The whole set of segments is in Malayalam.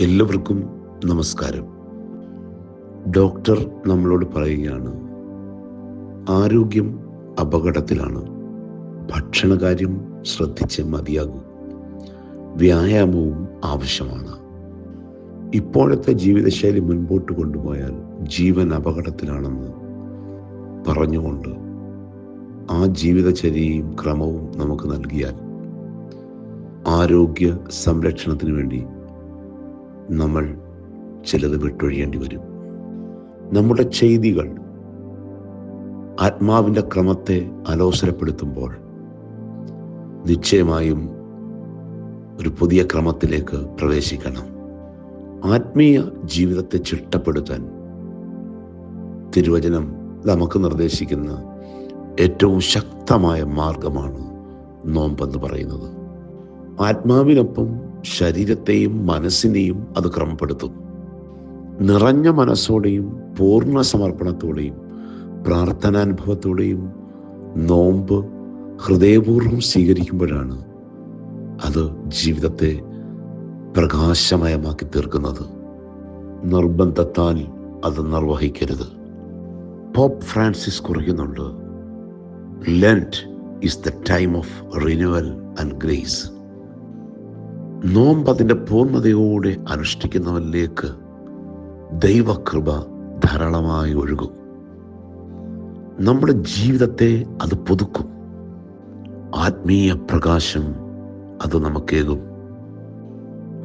എല്ലാവർക്കും നമസ്കാരം. ഡോക്ടർ നമ്മളോട് പറയുകയാണ് ആരോഗ്യം അപകടത്തിലാണ്. ഭക്ഷണകാര്യം ശ്രദ്ധിച്ച് മതിയാകും. വ്യായാമവും ആവശ്യമാണ്. ഇപ്പോഴത്തെ ജീവിതശൈലി മുൻപോട്ട് കൊണ്ടുപോയാൽ ജീവൻ അപകടത്തിലാണെന്ന് പറഞ്ഞുകൊണ്ട് ആ ജീവിതചര്യയും ക്രമവും നമുക്ക് നൽകിയാൽ ആരോഗ്യ സംരക്ഷണത്തിന് വേണ്ടി നമ്മൾ ചിലത് വിട്ടൊഴിയേണ്ടി വരും. നമ്മുടെ ചെയ്തികൾ ആത്മാവിന്റെ ക്രമത്തെ അലോസരപ്പെടുത്തുമ്പോൾ നിശ്ചയമായും ഒരു പുതിയ ക്രമത്തിലേക്ക് പ്രവേശിക്കണം. ആത്മീയ ജീവിതത്തെ ചിട്ടപ്പെടുത്താൻ തിരുവചനം നമുക്ക് നിർദ്ദേശിക്കുന്ന ഏറ്റവും ശക്തമായ മാർഗമാണ് നോമ്പെന്ന് പറയുന്നത്. ആത്മാവിനൊപ്പം ശരീരത്തെയും മനസ്സിനെയും അത് ക്രമപ്പെടുത്തും നിറഞ്ഞ മനസ്സോടെയും പൂർണ സമർപ്പണത്തോടെയും പ്രാർത്ഥനാനുഭവത്തോടെയും നോമ്പ് ഹൃദയപൂർവം സ്വീകരിക്കുമ്പോഴാണ് അത് ജീവിതത്തെ പ്രകാശമയമാക്കി തീർക്കുന്നത്. നിർബന്ധത്താൽ അത് നിർവഹിക്കരുത്. Pop Francis കുറിക്കുന്നുണ്ട് Lent is the time of renewal and grace നോമ്പ് പൂർണതയോടെ അനുഷ്ഠിക്കുന്നവരിലേക്ക് ദൈവകൃപ ധാരാളമായി ഒഴുകും. നമ്മുടെ ജീവിതത്തെ അത് പുതുക്കും. ആത്മീയ പ്രകാശം അത് നമുക്കേകും.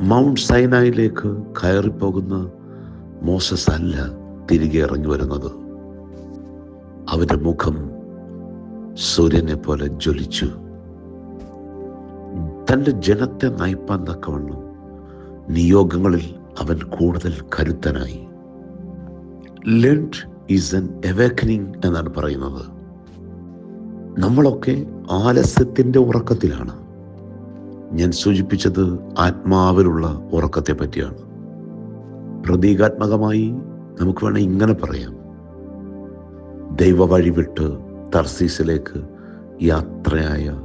മൗണ്ട് സൈനായിലേക്ക് കയറിപ്പോകുന്ന മോശസ് അല്ല തിരികെ ഇറങ്ങി വരുന്നത്. അവന്റെ മുഖം സൂര്യനെ പോലെ ജ്വലിച്ചു. തന്റെ ജനത്തെ നയിപ്പാൻ തക്കവണ്ണം നിയോഗങ്ങളിൽ അവൻ കൂടുതൽ കരുത്തനായി. ലെൻഡ് ഈസ് എൻ എവേക്കനിങ് എന്നാണ് പറയുന്നത്. നമ്മളൊക്കെ ആലസ്യത്തിന്റെ ഉറക്കത്തിലാണ്. ഞാൻ സൂചിപ്പിച്ചത് ആത്മാവിലുള്ള ഉറക്കത്തെ പറ്റിയാണ് പ്രതീകാത്മകമായി നമുക്ക് വേണേൽ ഇങ്ങനെ പറയാം. ദൈവ വഴി വിട്ട് തർസീസിലേക്ക് യാത്രയായ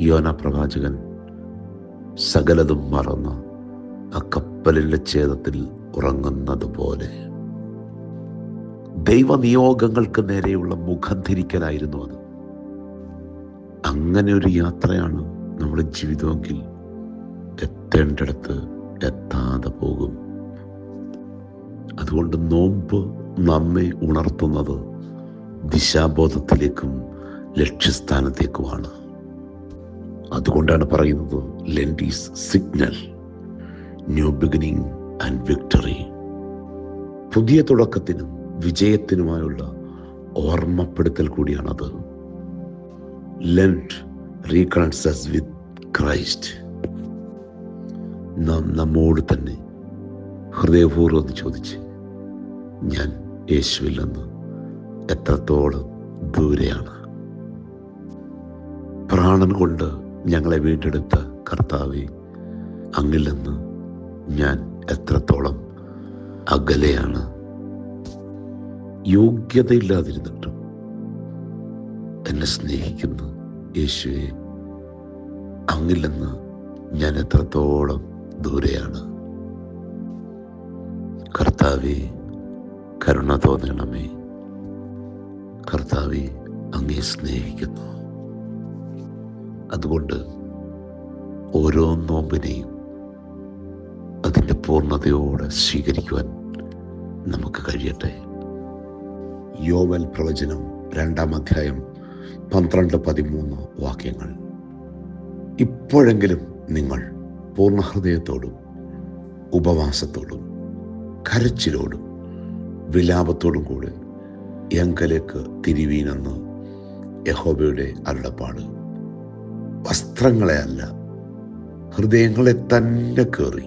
യോന പ്രവാചകൻ സകലതും മറന്ന് ആ കപ്പലിന്റെ ഛേദത്തിൽ ഉറങ്ങുന്നത് പോലെ ദൈവനിയോഗങ്ങൾക്ക് നേരെയുള്ള മുഖം തിരിക്കലായിരുന്നു അത്. അങ്ങനെ ഒരു യാത്രയാണ് നമ്മുടെ ജീവിതമെങ്കിൽ എത്തേണ്ടടുത്ത് എത്താതെ പോകും. അതുകൊണ്ട് നോമ്പ് നമ്മെ ഉണർത്തുന്നത് ദിശാബോധത്തിലേക്കും ലക്ഷ്യസ്ഥാനത്തേക്കുമാണ്. അതുകൊണ്ടാണ് പറയുന്നത് Lent is signal new beginning and victory. പുതിയ തുടക്കത്തിനും വിജയത്തിനുമായുള്ള ഓർമ്മപ്പെടുത്തൽ കൂടിയാണത്. Lent reconciles with Christ. നാം നമ്മോട് തന്നെ ഹൃദയപൂർവം ചോദിച്ച് ഞാൻ യേശുവിൽ നിന്ന് എത്രത്തോളം ദൂരെയാണ്? പ്രാണൻ കൊണ്ട് ഞങ്ങളെ വീണ്ടെടുത്ത കർത്താവെ അങ്ങിൽ നിന്ന് ഞാൻ എത്രത്തോളം അകലെയാണ്. യോഗ്യതയില്ലാതിരുന്നിട്ടും എന്നെ സ്നേഹിക്കുന്ന യേശുവെ അങ്ങിൽ നിന്ന് ഞാൻ എത്രത്തോളം ദൂരെയാണ്. കർത്താവെ കരുണ തോന്നണമേ. കർത്താവെ അങ്ങേ സ്നേഹിക്കുന്നു. അതുകൊണ്ട് ഓരോ നോമ്പിനെയും അതിന്റെ പൂർണതയോടെ സ്വീകരിക്കുവാൻ നമുക്ക് കഴിയട്ടെ. യോവൽ പ്രവചനം രണ്ടാം അധ്യായം പന്ത്രണ്ട് പതിമൂന്ന് വാക്യങ്ങൾ. ഇപ്പോഴെങ്കിലും നിങ്ങൾ പൂർണഹൃദയത്തോടും ഉപവാസത്തോടും കരച്ചിലോടും വിലാപത്തോടും കൂടെ എങ്കലേക്ക് തിരിവീനെന്ന് യഹോബയുടെ അരുളപ്പാട്. വസ്ത്രങ്ങളെ അല്ല ഹൃദയങ്ങളെ തന്നെ കയറി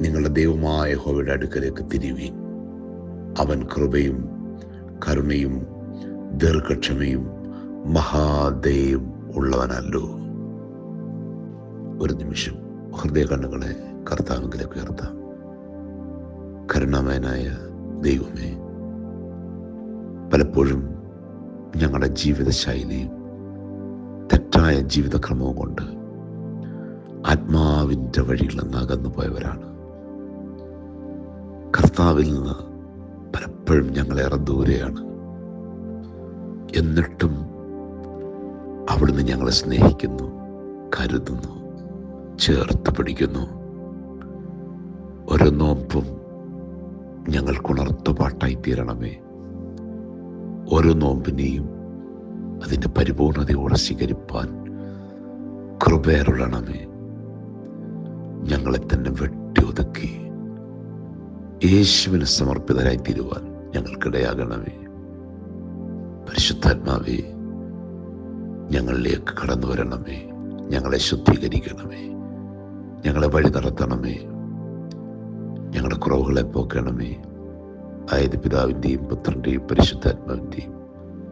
നിങ്ങളുടെ ദൈവമായ ഹോവയുടെ അടുക്കലേക്ക് തിരിവീൻ. അവൻ കൃപയും കരുണയും ദീർഘക്ഷമയും മഹാദയും ഉള്ളവനല്ലോ. ഒരു നിമിഷം ഹൃദയ കണ്ണുകളെ കർത്താവിലേക്ക് ഉയർത്താം. കരുണാമയനായ ദൈവമേ പലപ്പോഴും ഞങ്ങളുടെ ജീവിതശൈലിയും തെറ്റായ ജീവിതക്രമവും കൊണ്ട് ആത്മാവിന്റെ വഴിയിൽ നിന്ന് അകന്നു പോയവരാണ്. കർത്താവിൽ നിന്ന് പലപ്പോഴും ഞങ്ങളേറെ ദൂരെയാണ്. എന്നിട്ടും അവിടുന്ന് ഞങ്ങളെ സ്നേഹിക്കുന്നു കരുതുന്നു ചേർത്ത് പിടിക്കുന്നു. ഓരോ നോമ്പും ഞങ്ങൾക്കുണർത്തു പാട്ടായി തീരണമേ. ഓരോ നോമ്പിനെയും അതിന്റെ പരിപൂർണതയോടെ സ്വീകരിപ്പാൻ കൃപയരുളണമേ ഞങ്ങളെ തന്നെ വെട്ടി ഒതുക്കി യേശുവിന് സമർപ്പിതരായി തീരുവാൻ ഞങ്ങൾക്കിടയാകണമേ. പരിശുദ്ധാത്മാവേ ഞങ്ങളിലേക്ക് കടന്നു വരണമേ. ഞങ്ങളെ ശുദ്ധീകരിക്കണമേ. ഞങ്ങളെ വഴി നടത്തണമേ. ഞങ്ങളുടെ കുറവുകളെ പോക്കണമേ. ആയത് പിതാവിന്റെയും പുത്രന്റെയും പരിശുദ്ധാത്മാവിന്റെയും